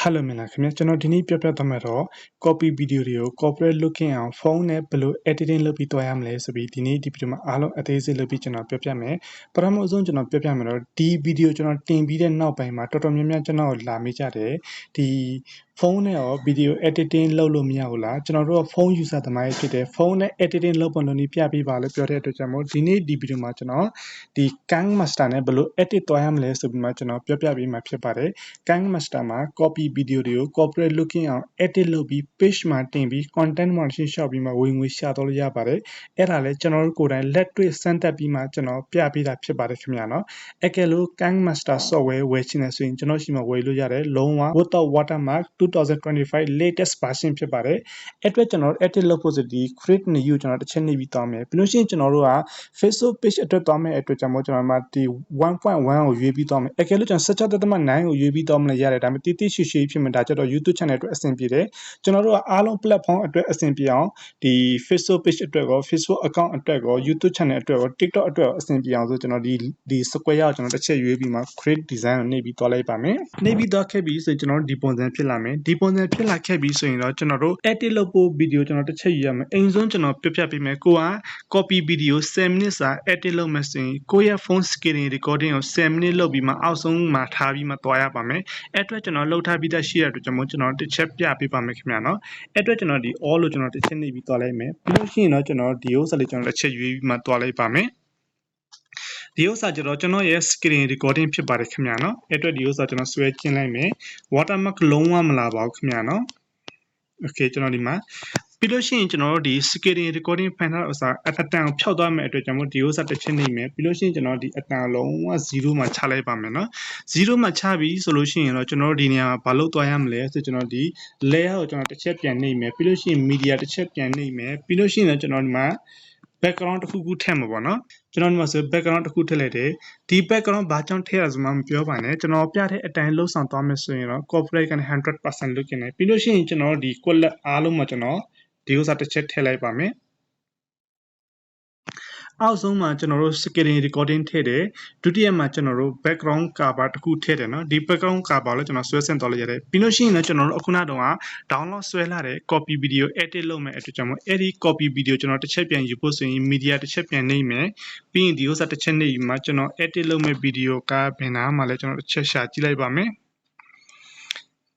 Hello မင်္ဂလာခင်ဗျာကျွန်တော်ဒီနေ့ပြပြသွားမှာတော့ copy video တွေကို corporate looking အောင်ဖုန်းနဲ့ဘယ်လို editing လုပ်ပြီးတွားရမလဲဆိုပြီးဒီနေ့ဒီဗီဒီယိုမှာအားလုံးအသေးစိတ်လုပ်ပြီးကျွန်တော်ပြပြမယ်ပထမဆုံးကျွန်တော်ပြပြမယ်တော့ဒီဗီဒီယိုကျွန်တော်တင်ပြီးတဲ့နောက်ပိုင်းမှာတော်တော်များများကျွန်တော်လာမိကြတယ်ဒီဖုန်းနဲ့ရော video editing လုပ်လို့မရဘူးလားကျွန်တော်တို့ကဖုန်း user သမားကြီးဖြစ်တယ်ဖုန်းနဲ့ editing လုပ်ပုံလုပ်နည်းပြပေးပါလို့ပြောတဲ့အတွက်ကြောင့်မို့ဒီနေ့ဒီဗီဒီယိုမှာကျွန်တော်ဒီ Kang Master နဲ့ဘယ်လို edit တွားရမလဲဆိုပြီးမှကျွန်တော်ပြပြပေးမှာဖြစ်ပါတယ် Kang Master မှာ copy video တွေကို corporate looking အောင် edit လုပ်ပြီး page မှာတင်ပြီး content moderation ရှောက်ပြီးမှဝင်ငွေရှာတော့လို့ရပါတယ်အဲ့ဒါလည်းကျွန်တော်တို့ကိုယ်တိုင်လက်တွေ့စမ်းသပ်ပြီးမှကျွန်တော်ပြပေးတာဖြစ်ပါတယ်ခင်ဗျာနော်အကယ်လို့ Kang Master software ဝယ်ချင်တယ်ဆိုရင်ကျွန်တော်ရှိမှဝယ်လို့ရတယ်လုံးဝ without watermark 2025 latest version ဖြစ်ပါတယ်အဲ့အတွက်ကျွန်တော် edit လုပ်ဖို့ဆိုဒီ create new ကျွန်တော်တစ်ချက်နေပြီးသွားမယ်ပြီးလို့ရှိရင်ကျွန်တော်တို့က Facebook page အတွက်သွားမယ်အတွက်ကြောင့်မို့ကျွန်တော်မှဒီ1.1ကိုရွေးပြီးသွားမယ်အကယ်လို့ကျွန်တော်16.9ကိုရွေးပြီးသွားမလဲရတယ်ဒါပေမဲ့တိတိရှိရှိဖြစ်မှာဒါကြတော့ YouTube channel အတွက်အဆင်ပြေတယ်ကျွန်တော်တို့ကအားလုံး platform အတွက်အဆင်ပြေအောင်ဒီ Facebook page အတွက်ကော Facebook account အတွက်ကော YouTube channel အတွက်ကော TikTok အတွက်ကောအဆင်ပြေအောင်ဆိုကျွန်တော်ဒီဒီ square ကိုကျွန်တော်တစ်ချက်ရွေးပြီးမှ create design ကိုနှိပ်ပြီးသွားလိုက်ပါမယ်နှိပ်ပြီးသွားခဲ့ပြီဆိုရင်ကျွန်တော်ဒီပုံစံဖြစ်လာမယ်ဒီပုံစံဖြစ်လာခဲ့ပြီဆိုရင်တော့ကျွန်တော်တို့ edit လုပ်ဖို့ video ကျွန်တော်တစ်ချက်ယူရမယ်အိမ်ဆုံးကျွန်တော်ပြပြပေးမယ်ကိုက copy video 10 minutes စာ edit လုပ်မယ်ဆိုရင်ကိုယ့်ရဲ့ phone screen recording ကို10 minute လုပ်ပြီးမှအောက်ဆုံးမှာထားပြီးမှသွားရပါမယ်အဲ့အတွက်ကျွန်တော်လှုပ်ထားပြီးသားရှိရတဲ့အတွက်ကျွန်တော်ကျွန်တော်တစ်ချက်ပြပေးပါမယ်ခင်ဗျာနော်အဲ့အတွက်ကျွန်တော်ဒီ all လို့ကျွန်တော်တစ်ချက်နေပြီးသွားလိုက်မယ်ပြီးလို့ရှိရင်တော့ကျွန်တော်ဒီဥစ္စာလေးကျွန်တော်တစ်ချက်ရွေးပြီးမှသွားလိုက်ပါမယ် ဒီဥစ္စာကျတော့ကျွန်တော်ရဲ့ screen recording ဖြစ်ပါတယ်ခင်ဗျာနော်အဲ့အတွက်ဒီဥစ္စာကျွန်တော်ဆွဲကျင်းလိုက်မယ် watermark လုံးဝမလာပါဘူးခင်ဗျာနော် okay ကျွန်တော်ဒီမှာပြီးလို့ရှိရင်ကျွန်တော်တို့ဒီ screen recording ဖန်ထားဥစ္စာအတန်ကိုဖျောက်သွားမယ်အတွက်ကြောင့်မို့ဒီဥစ္စာတစ်ချက်နေမယ်ပြီးလို့ရှိရင်ကျွန်တော်ဒီအတန်လုံးဝ0မှာချလိုက်ပါမယ်နော်0မှာချပြီဆိုလို့ရှိရင်တော့ကျွန်တော်တို့ဒီနေရာမှာဘာလို့သွားရမလဲဆိုကျွန်တော်ဒီ layer ကိုကျွန်တော်တစ်ချက်ပြန်နှိပ်မယ်ပြီးလို့ရှိရင် media တစ်ချက်ပြန်နှိပ်မယ်ပြီးလို့ရှိရင်တော့ကျွန်တော်ဒီမှာ background တစ်ခုခုထည့်မှာပေါ့နော်ကျွန်တော်ဒီမှာဆို background တစ်ခုထည့်လိုက်တယ်ဒီ background ဘာကြောင့်ထည့်ရဆိုမှမပြောပါနဲ့ကျွန်တော်ပြတဲ့အတိုင်းလှုပ်ဆောင်သွားမယ်ဆိုရင်တော့ corporate ကနေ100%လုပ်နေပြီးလို့ရှိရင်ကျွန်တော်ဒီ quality အားလုံးမှာကျွန်တော်ဒီဥစ္စာတစ်ချက်ထည့်လိုက်ပါမယ် အောက်ဆုံးမှာကျွန်တော်တို့ screen recording ထည့်တယ်ဒုတိယမှာကျွန်တော်တို့ background cover တခုထည့်တယ်နော်ဒီ background cover လည်းကျွန်တော်ဆွဲဆင်သွားလိုက်ရတယ်ပြီးလို့ရှိရင်လည်းကျွန်တော်တို့အခုနောက်တော့ download ဆွဲလာတဲ့ copy video edit လုပ်မယ်အတွက်ကျွန်တော်အဲ့ဒီ copy video ကျွန်တော်တစ်ချက်ပြန်ယူဖို့ဆိုရင် media တစ်ချက်ပြန်နှိပ်မယ်ပြီးရင်ဒီဥစ္စာတစ်ချက်နှိပ်ပြီးမှကျွန်တော် edit လုပ်မယ့် video ကဘယ်နာမှလည်းကျွန်တော်တစ်ချက်ရှာကြည့်လိုက်ပါမယ်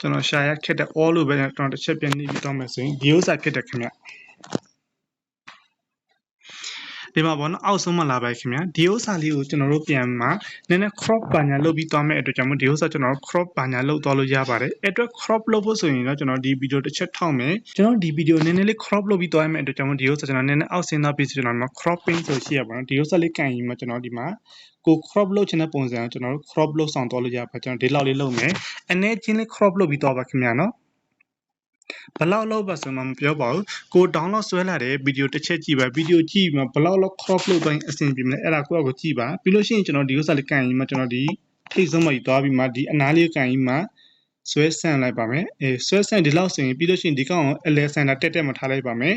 ကျွန်တော်ရှာရခက်တဲ့ all လို့ပဲကျွန်တော်တစ်ချက်ပြန်နှိပ်ပြီးတော့မယ်ဆိုရင်ဒီဥစ္စာခက်တဲ့ခင်ဗျ ဒီမှာပေါ့နော်အောက်ဆုံးမှာလာပါခင်ဗျာဒီဥစ္စာလေးကိုကျွန်တော်တို့ပြန်မှာနည်းနည်း crop ပါညာလုပ်ပြီးသွားမယ့်အတွက်ကြောင့်မို့ဒီဥစ္စာကျွန်တော် crop ပါညာလုပ်သွားလို့ရပါတယ်အဲ့အတွက် crop လုပ်ဖို့ဆိုရင်တော့ကျွန်တော်ဒီဗီဒီယိုတစ်ချက်ထောက်မယ်ကျွန်တော်ဒီဗီဒီယိုနည်းနည်းလေး crop လုပ်ပြီးသွားမယ့်အတွက်ကြောင့်မို့ဒီဥစ္စာကျွန်တော်နည်းနည်းအောက်ဆင်းသွားပြီးဆိုကျွန်တော်ဒီမှာ cropping ဆိုရှိရပါတော့ဒီဥစ္စာလေးကန်ရင်မှကျွန်တော်ဒီမှာကို crop လုပ်ချင်တဲ့ပုံစံကိုကျွန်တော်တို့ crop လုပ်ဆောင်သွားလို့ရပါကျွန်တော်ဒီလောက်လေးလုပ်မယ်အနေချင်းလေး crop လုပ်ပြီးသွားပါခင်ဗျာနော် ဘလောက်လောက်ပါဆိုမှမပြောပါဘူးကို download ဆွဲလာတဲ့ဗီဒီယိုတစ်ချက်ကြည့်ပါဗီဒီယိုကြည့်ပြီးမှဘလောက်လောက် crop လုပ်တိုင်းအဆင်ပြေမလဲအဲ့ဒါကိုယ့်အကိုကြည့်ပါပြီးလို့ရှိရင်ကျွန်တော်ဒီဥစ္စာလေးကန်ရင်မှကျွန်တော်ဒီထိတ်ဆုံးမကြီးသွားပြီးမှဒီအနားလေးကန်ရင်မှ ဆွဲဆန့်လိုက်ပါမယ်အဲဆွဲဆန့်ဒီလောက်ဆိုရင်ပြီးလို့ရှိရင်ဒီကောင်ကိုအလဲဆန်တာတက်တက်မထားလိုက်ပါမယ်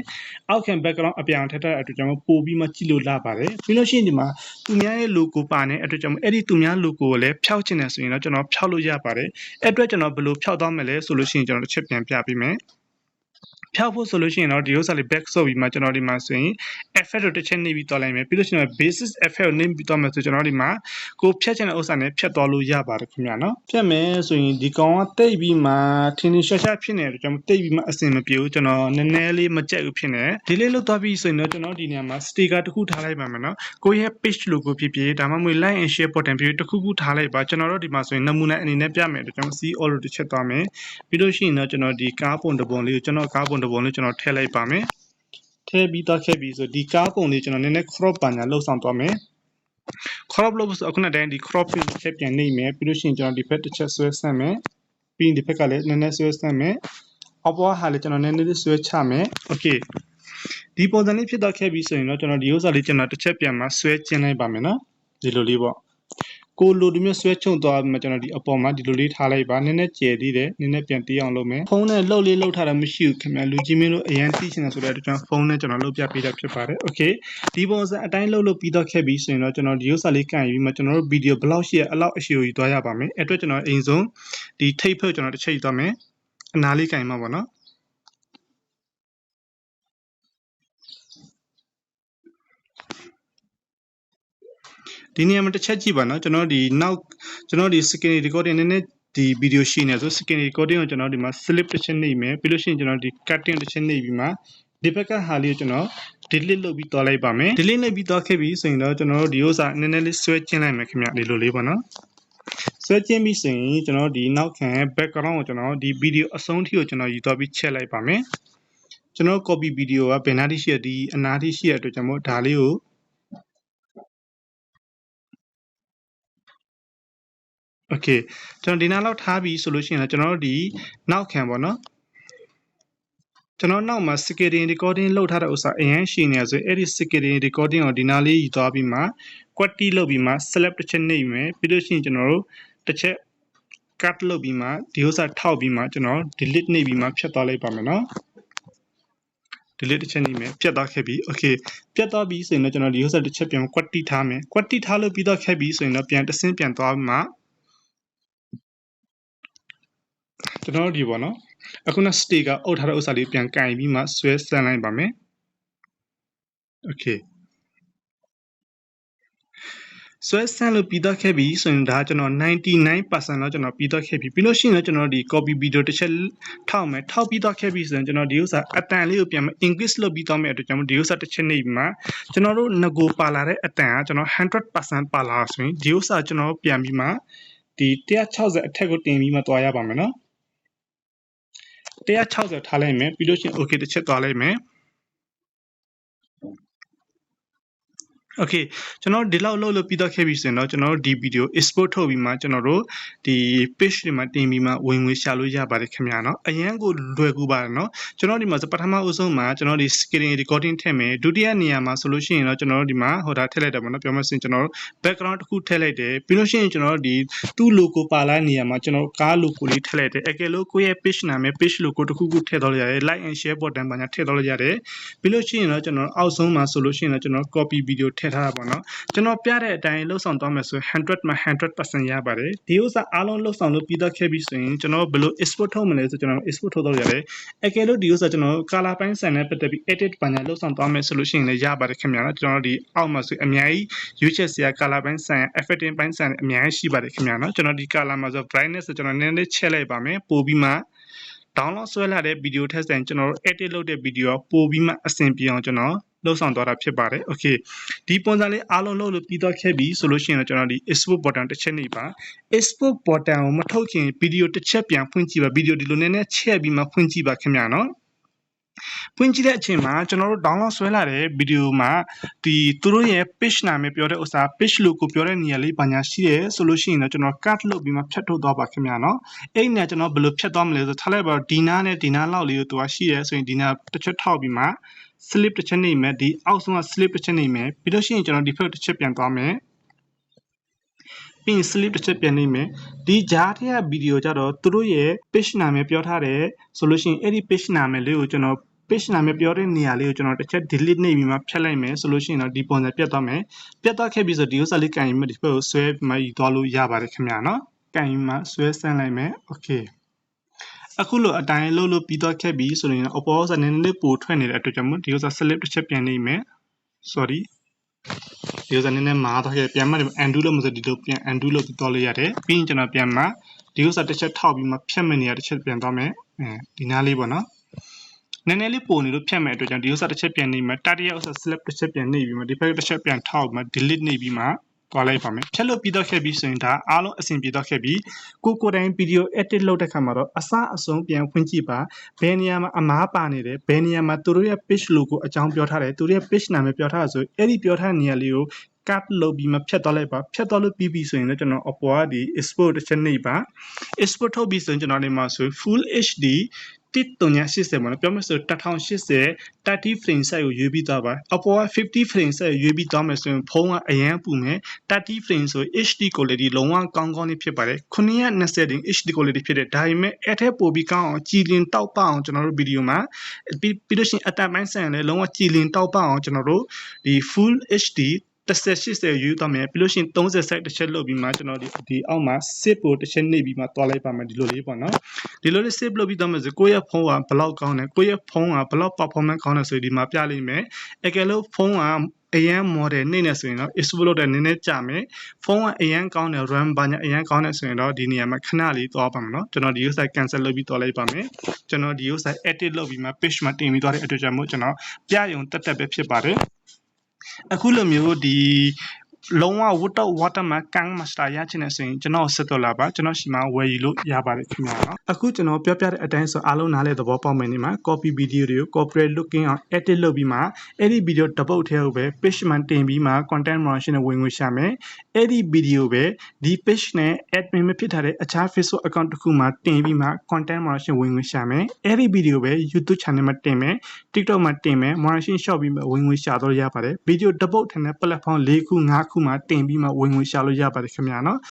အောက်ခံ background အပြောင်ထက်တဲ့အတွက်ကြောင့်ပို့ပြီးမှကြည့်လို့လာပါတယ်ပြီးလို့ရှိရင်ဒီမှာသူများရဲ့ logo ပါနေအတွက်ကြောင့်အဲ့ဒီသူများ logo ကိုလည်းဖျောက်ချင်တယ်ဆိုရင်တော့ကျွန်တော်ဖျောက်လို့ရပါတယ်အဲ့အတွက်ကျွန်တော်ဘယ်လိုဖျောက်သွားမလဲဆိုလို့ရှိရင်ကျွန်တော်တစ်ချက်ပြန်ပြပေးမယ် ဖျောက်ဖို့ဆိုလို့ရှိရင်တော့ဒီဥစ္စာလေး back ဆိုပြီးမှကျွန်တော်ဒီမှာဆိုရင် effect ကိုတစ်ချက်နှိပ်ပြီးသွားလိုက်မယ်ပြီးလို့ရှိရင် basis effect ကိုနှိပ်ပြီးသွားမယ်ဆိုကျွန်တော်ဒီမှာကိုဖြတ်ချင်တဲ့ဥစ္စာနဲ့ဖြတ်သွားလို့ရပါတယ်ခင်ဗျာနော်ဖြတ်မယ်ဆိုရင်ဒီကောင်ကတိတ်ပြီးမှထင်းထင်းရှားရှားဖြစ်နေတယ်ကျွန်တော်တိတ်ပြီးမှအဆင်မပြေဘူးကျွန်တော်နည်းနည်းလေးမကြက်ဘူးဖြစ်နေဒီလေးလောက်သွားပြီးဆိုရင်တော့ကျွန်တော်ဒီနေရာမှာ sticker တစ်ခုထားလိုက်ပါမယ်နော်ကိုရဲ့ page logo ဖြစ်ဖြစ်ဒါမှမဟုတ် like and share button ဖြစ်ဖြစ်တစ်ခုခုထားလိုက်ပါကျွန်တော်တို့ဒီမှာဆိုရင်နမူနာအနေနဲ့ပြမယ်တော့ကျွန်တော် see all လို့တစ်ချက်သွားမယ်ပြီးလို့ရှိရင်တော့ကျွန်တော်ဒီကားပုံတစ်ပုံလေးကိုကျွန်တော်ကားပုံတစ်ပုံလေးကျွန်တော်ထည့်လိုက်ပါမယ်ထည့်ပြီးတော့ခဲ့ပြီးဆိုဒီကားပုံလေးကျွန်တော်နည်းနည်း crop ပါညာလှုပ်ဆောင်သွားမယ် crop လို့ဆိုအခုနတိုင်းဒီ crop ကိုချက်ပြန်နှိပ်မယ်ပြီးလို့ရှိရင်ကျွန်တော်ဒီဘက်တစ်ချက်ဆွဲဆန့်မယ်ပြီးရင်ဒီဘက်ကလည်းနည်းနည်းဆွဲဆန့်မယ်အပေါ်ဟာလည်းကျွန်တော်နည်းနည်းလေးဆွဲချမယ် okay ဒီပုံစံလေးဖြစ်တော့ခဲ့ပြီဆိုရင်တော့ကျွန်တော်ဒီဥစ္စာလေးကျွန်တော်တစ်ချက်ပြန်မှဆွဲကျင်းလိုက်ပါမယ်နော်ဒီလိုလေးပေါ့ ကိုလိုဒီမျိုးဆွဲချုံသွားပြီးမှကျွန်တော်ဒီအပေါ်မှာဒီလိုလေးထားလိုက်ပါနည်းနည်းကျယ်သေးတယ်နည်းနည်းပြန်တီးအောင်လုပ်မယ်ဖုန်းနဲ့လှုပ်လေးလှုပ်ထားတာမရှိဘူးခင်ဗျလူကြီးမင်းတို့အရန်တီးချင်တယ်ဆိုတော့ကျွန်တော်ဖုန်းနဲ့ကျွန်တော်လှုပ်ပြပေးတာဖြစ်ပါတယ်โอเคဒီပုံစံအတိုင်းလှုပ်လို့ပြီးတော့ခဲ့ပြီဆိုရင်တော့ကျွန်တော်ဒီဥစ္စာလေးကန်ပြီးမှကျွန်တော်တို့ဗီဒီယိုဘယ်လောက်ရှိရအလောက်အရှိကိုယူသွားရပါမယ်အဲ့အတွက်ကျွန်တော်အိမ်ဆုံးဒီထိပ်ဖုတ်ကျွန်တော်တစ်ချက်ယူသွားမယ်အနားလေးကန်မှာပေါ့နော် ဒီနေရာမှာတစ်ချက်ကြည့်ပါနော်ကျွန်တော်ဒီနောက်ကျွန်တော်ဒီ screen recording နည်းနည်းဒီဗီဒီယိုရှိနေဆို screen recording ကိုကျွန်တော်ဒီမှာ slip တစ်ချက်နှိပ်မယ်ပြီးလို့ရှိရင်ကျွန်တော်ဒီ cutting တစ်ချက်နှိပ်ပြီးမှဒီဘက်ကဟာလေးကိုကျွန်တော် delete လုပ်ပြီးသွားလိုက်ပါမယ် delete လုပ်ပြီးသွားခဲ့ပြီဆိုရင်တော့ကျွန်တော်တို့ဒီဥစ္စာနည်းနည်းလေးဆွဲကျင်းလိုက်မယ်ခင်ဗျဒီလိုလေးပေါ့နော်ဆွဲကျင်းပြီဆိုရင်ကျွန်တော်ဒီနောက်ခံ background ကိုကျွန်တော်ဒီဗီဒီယိုအဆုံးထိကိုကျွန်တော်ယူသွားပြီးချက်လိုက်ပါမယ်ကျွန်တော် copy video ကဘယ်နားထိရှိရဒီအနားထိရှိရအတွက်ကျွန်တော်ဒါလေးကို โอเคကျွန်တော်ဒီနားလောက်ထားပြီဆိုလို့ရှိရင်လည်းကျွန်တော်တို့ဒီနောက်ခံပေါ့နော်ကျွန်တော်နောက်မှာ screen recording လုပ်ထားတဲ့ဥစ္စာအရင်ရှိနေရဆိုအဲ့ဒီ screen recording ကိုဒီနားလေးယူသွားပြီးမှ quality လုပ်ပြီးမှ select တစ်ချက်နှိပ်မယ်ပြီးလို့ရှိရင်ကျွန်တော်တို့တစ်ချက် cut လုပ်ပြီးမှဒီဥစ္စာထောက်ပြီးမှကျွန်တော် delete နှိပ်ပြီးမှဖြတ်သွားလိုက်ပါမယ်နော် delete တစ်ချက်နှိပ်မယ်ဖြတ်သွားခဲ့ပြီ okay ဖြတ်သွားပြီဆိုရင်တော့ကျွန်တော်ဒီဥစ္စာတစ်ချက်ပြန် quality ထားမယ် quality ထားလို့ပြီးတော့ခဲ့ပြီဆိုရင်တော့ပြန်တစ်ဆင့်ပြန်သွားပြီးမှ ကျွန်တော်တို့ဒီပေါ့နော်အခုန state ကအုပ်ထားတဲ့ဥစ္စာလေးပြန်ကင်ပြီးမှဆွဲဆန်းလိုက်ပါမယ် okay ဆွဲဆန်းလို့ပြီးတော့ခဲ့ပြီဆိုရင်ဒါကျွန်တော်99%တော့ကျွန်တော်ပြီးတော့ခဲ့ပြီပြီးလို့ရှိရင်တော့ကျွန်တော်ဒီ copy video တစ်ချက်ထောက်မယ်ထောက်ပြီးတော့ခဲ့ပြီဆိုရင်ကျွန်တော်ဒီဥစ္စာအတန်လေးကိုပြန်မ increase လုပ်ပြီးတော့မယ်အတွက်ကျွန်တော်ဒီဥစ္စာတစ်ချက်နေပြီးမှကျွန်တော်တို့ငကိုပါလာတဲ့အတန်ကကျွန်တော်100%ပါလာဆိုရင်ဒီဥစ္စာကျွန်တော်ပြန်ပြီးမှဒီ160အထက်ကိုတင်ပြီးမှသွားရပါမယ်နော် 160ထားလိုက်မယ်ပြီးလို့ရှိရင် okay တစ်ချက်သွားလိုက်မယ် โอเคကျွန်တော်ဒီလောက်လုပ်လို့ပြီးတော့ခဲ့ပြီဆိုရင်တော့ကျွန်တော်တို့ဒီဗီဒီယို export ထုတ်ပြီးမှကျွန်တော်တို့ဒီ page တွေမှာတင်ပြီးမှဝင်ငွေရှာလို့ရပါတယ်ခင်ဗျာเนาะအရန်ကိုလွယ်ကူပါတယ်เนาะကျွန်တော်ဒီမှာပထမအဦးဆုံးမှာကျွန်တော်ဒီ screen recording ထည့်မယ်ဒုတိယနေရာမှာဆိုလို့ရှိရင်တော့ကျွန်တော်တို့ဒီမှာဟိုဒါထည့်လိုက်တယ်ပေါ့เนาะပြောမစင်ကျွန်တော်တို့ background တစ်ခုထည့်လိုက်တယ်ပြီးလို့ရှိရင်ကျွန်တော်တို့ဒီသူ့ logo ပါလာနေရာမှာကျွန်တော်ကား logo လေးထည့်လိုက်တယ်အကယ်လို့ကိုယ့်ရဲ့ page နာမည် page logo တစ်ခုခုထည့်တော့လို့ရတယ် like and share button ပါညာထည့်တော့လို့ရတယ်ပြီးလို့ရှိရင်တော့ကျွန်တော်အောက်ဆုံးမှာဆိုလို့ရှိရင်တော့ကျွန်တော် copy video ထည့် ည့်ထားတာပေါ့နော်ကျွန်တော်ပြတဲ့အတိုင်းလှုပ်ဆောင်သွားမယ်ဆို100မှာ100%ရပါတယ်ဒီဥစ္စာအားလုံးလှုပ်ဆောင်လို့ပြီးတော့ခဲ့ပြီဆိုရင်ကျွန်တော်ဘယ်လို export ထုတ်မလဲဆိုကျွန်တော် export ထုတ်တော့ရတယ်အကယ်လို့ဒီဥစ္စာကျွန်တော် color ပိုင်းဆိုင်နဲ့ပတ်သက်ပြီး edit ပါညာလှုပ်ဆောင်သွားမယ်ဆိုလို့ရှိရင်လည်းရပါတယ်ခင်ဗျာနော်ကျွန်တော်ဒီအောက်မှာဆိုအများကြီးရွေးချက်စရာ color ပိုင်းဆိုင် effecting ပိုင်းဆိုင်အများကြီးရှိပါတယ်ခင်ဗျာနော်ကျွန်တော်ဒီ color မှာဆို brightness ဆိုကျွန်တော်နည်းနည်းချက်လိုက်ပါမယ်ပို့ပြီးမှ download ဆွဲလာတဲ့ video test တိုင်းကျွန်တော်တို့ edit လုပ်တဲ့ video ပို့ပြီးမှအဆင်ပြေအောင်ကျွန်တော် လှုပ်ဆောင်သွားတာဖြစ်ပါတယ်။ Okay ဒီပုံစံလေးအားလုံးလုပ်လို့ပြီးတော့ခဲ့ပြီဆိုလို့ရှိရင်တော့ကျွန်တော်ဒီ export button တစ်ချက်နှိပ်ပါ export button ကိုမထုတ်ခင် video တစ်ချက်ပြန်ဖွင့်ကြည့်ပါ video ဒီလိုနည်းနည်းချက်ပြီးမှဖွင့်ကြည့်ပါခင်ဗျာနော်။ ဖွင့်ကြည့်တဲ့အချိန်မှာကျွန်တော်တို့ download ဆွဲလာတဲ့ video မှာဒီသူတို့ရဲ့ page နာမည်ပြောတဲ့ဥစ္စာ page logo ပြောတဲ့နေရာလေးဘာညာရှိတယ်ဆိုလို့ရှိရင်တော့ကျွန်တော် cut လုပ်ပြီးမှဖြတ်ထုတ်သွားပါခင်ဗျာနော်။အဲ့ဒီနေရာကျွန်တော်ဘယ်လိုဖြတ်သွားမလဲဆိုထားလိုက်ပါဒီနားနဲ့ဒီနားလောက်လေးကိုသူကရှိတယ်ဆိုရင်ဒီနားတစ်ချက်ထောက်ပြီးမှ slip တစ်ချက်နေမယ်ဒီအောက်ဆုံးက slip တစ်ချက်နေမယ်ပြီးလို့ရှိရင်ကျွန်တော်ဒီဖက်တစ်ချက်ပြန်သွားမယ် ပြီးရင် slip တစ်ချက်ပြန်နေမယ်ဒီကြားထဲကဗီဒီယိုကြတော့သူတို့ရဲ့ page နာမည်ပြောထားတယ်ဆိုလို့ရှိရင်အဲ့ဒီ page နာမည်လေးကိုကျွန်တော် page နာမည်ပြောတဲ့နေရာလေးကိုကျွန်တော်တစ်ချက် delete နှိပ်ပြီးမှဖြတ်လိုက်မယ်ဆိုလို့ရှိရင်တော့ဒီပုံစံပြတ်သွားမယ်ပြတ်သွားခဲ့ပြီဆိုဒီဥစ္စာလေးကန်ရင်မှဒီဘက်ကိုဆွဲပြီးမှယူသွားလို့ရပါတယ်ခင်ဗျာနော်ကန်ရင်မှဆွဲဆန်းလိုက်မယ် okay အခုလိုအတိုင်းလှုပ်လို့ပြီးတော့ခဲ့ပြီဆိုရင်အပေါ်စာနည်းနည်းပိုထွက်နေတဲ့အတွက်ကြောင့်မို့ဒီဥစ္စာ slip တစ်ချက်ပြန်နေမယ် sorry ဒီဥစ္စာနည်းနည်းမာတော့ခဲ့ပြန်မှ undo လို့မဆိုဒီလိုပြန် undo လုပ်ပြီးတော့လို့ရတယ်ပြီးရင်ကျွန်တော်ပြန်မှဒီဥစ္စာတစ်ချက်ထောက်ပြီးမှဖြတ်မနေရတစ်ချက်ပြန်သွားမယ်အဲဒီနားလေးပေါ့နော်နည်းနည်းလေးပုံနေလို့ဖြတ်မဲ့အတွက်ကြောင့်ဒီဥစ္စာတစ်ချက်ပြန်နေမှာတတိယဥစ္စာ slip တစ်ချက်ပြန်နေပြီးမှဒီဘက်တစ်ချက်ပြန်ထောက်ပြီးမှ delete နေပြီးမှ သွားလိုက်ပါမယ်ဖြတ်လို့ပြီးတော့ခဲ့ပြီးဆိုရင်ဒါအားလုံးအဆင်ပြေတော့ခဲ့ပြီးကိုကိုတိုင်းဗီဒီယို edit လုပ်တဲ့ခါမှာတော့အစအဆုံးပြန်ဖွင့်ကြည့်ပါဘယ်နေရာမှာအမားပါနေတယ်ဘယ်နေရာမှာသူတို့ရဲ့ page logo အကြောင်းပြောထားတယ်သူတို့ရဲ့ page နာမည်ပြောထားတာဆိုအဲ့ဒီပြောထားတဲ့နေရာလေးကို cut လုပ်ပြီးမှဖြတ်သွားလိုက်ပါဖြတ်သွားလို့ပြီးပြီဆိုရင်လည်းကျွန်တော်အပေါ်ကဒီ export တစ်ချက်နှိပ်ပါ export ထုတ်ပြီးဆိုရင်ကျွန်တော်ဒီမှာဆို full HD 1380ပေါ့နော်ပြောမယ်ဆို1080 30 frame size ကိုရွေးပြီးသွားပါအပေါ်က50 frame size ကိုရွေးပြီးသွားမယ်ဆိုရင်ဖုန်းကအရန်ပူမယ်30 frame ဆို HD quality လုံးဝကောင်းကောင်းလေးဖြစ်ပါတယ်920တင် HD quality ဖြစ်တယ်ဒါပေမဲ့အဲ့ထက်ပိုပြီးကောင်းအောင်ကြည်လင်တောက်ပအောင်ကျွန်တော်တို့ဗီဒီယိုမှာပြီးပြီးလို့ရှိရင်အတန်ပိုင်းဆိုင်လည်းလုံးဝကြည်လင်တောက်ပအောင်ကျွန်တော်တို့ဒီ full HD 1080ယူသွားမယ်ပြီးလို့ရှိရင်30 set တစ်ချက်လုပ်ပြီးမှကျွန်တော်ဒီဒီအောက်မှာ save ကိုတစ်ချက်နှိပ်ပြီးမှတွားလိုက်ပါမယ်ဒီလိုလေးပေါ့နော်ဒီလိုလေး save လုပ်ပြီးသွားမယ်ဆိုကိုယ့်ရဲ့ဖုန်းကဘယ်လောက်ကောင်းတယ်ကိုယ့်ရဲ့ဖုန်းကဘယ်လောက် performance ကောင်းတယ်ဆိုဒီမှာပြလိမ့်မယ်အကယ်လို့ဖုန်းကအရန် model နှိမ့်နေဆိုရင်တော့ export လုပ်တဲ့နည်းနည်းကြာမယ်ဖုန်းကအရန်ကောင်းတယ် RAM ဘာညာအရန်ကောင်းတယ်ဆိုရင်တော့ဒီနေရာမှာခဏလေးသွားပါမယ်နော်ကျွန်တော်ဒီ website cancel လုပ်ပြီးတွားလိုက်ပါမယ်ကျွန်တော်ဒီ website edit လုပ်ပြီးမှ page မှာတင်ပြီးသွားတဲ့အတွက်ကြောင့်မို့ကျွန်တော်ပြရုံတက်တက်ပဲဖြစ်ပါတယ် အခုလိုမျိုးဒီ လုံးဝ water water မှာကန်း master ရချင်တဲ့ဆိုရင်ကျွန်တော်ဆက်တော့လာပါကျွန်တော်ရှိမှဝယ်ယူလို့ရပါတယ်ခင်ဗျာနော်အခုကျွန်တော်ပြောပြတဲ့အတိုင်းဆိုအားလုံးနားလည်သဘောပေါက်မယ်နေမှာ copy video တွေကို corporate looking အောင် edit လုပ်ပြီးမှအဲ့ဒီ video တစ်ပုတ်ထဲကိုပဲ page မှာတင်ပြီးမှ content moderation နဲ့ဝင်ငွေရှာမယ်အဲ့ဒီ video ပဲဒီ page နဲ့ admin မဖြစ်ထားတဲ့အခြား Facebook account တစ်ခုမှာတင်ပြီးမှ content moderation ဝင်ငွေရှာမယ်အဲ့ဒီ video ပဲ YouTube channel မှာတင်မယ် TikTok မှာတင်မယ် moderation shop ပြီးမှဝင်ငွေရှာတော့ရပါတယ် video တစ်ပုတ်ထဲနဲ့ platform ၄ခု၅ခုမှာတင်ပြီးမှဝင်ငွေရှာလို့ရပါတယ်ခင်ဗျာနော်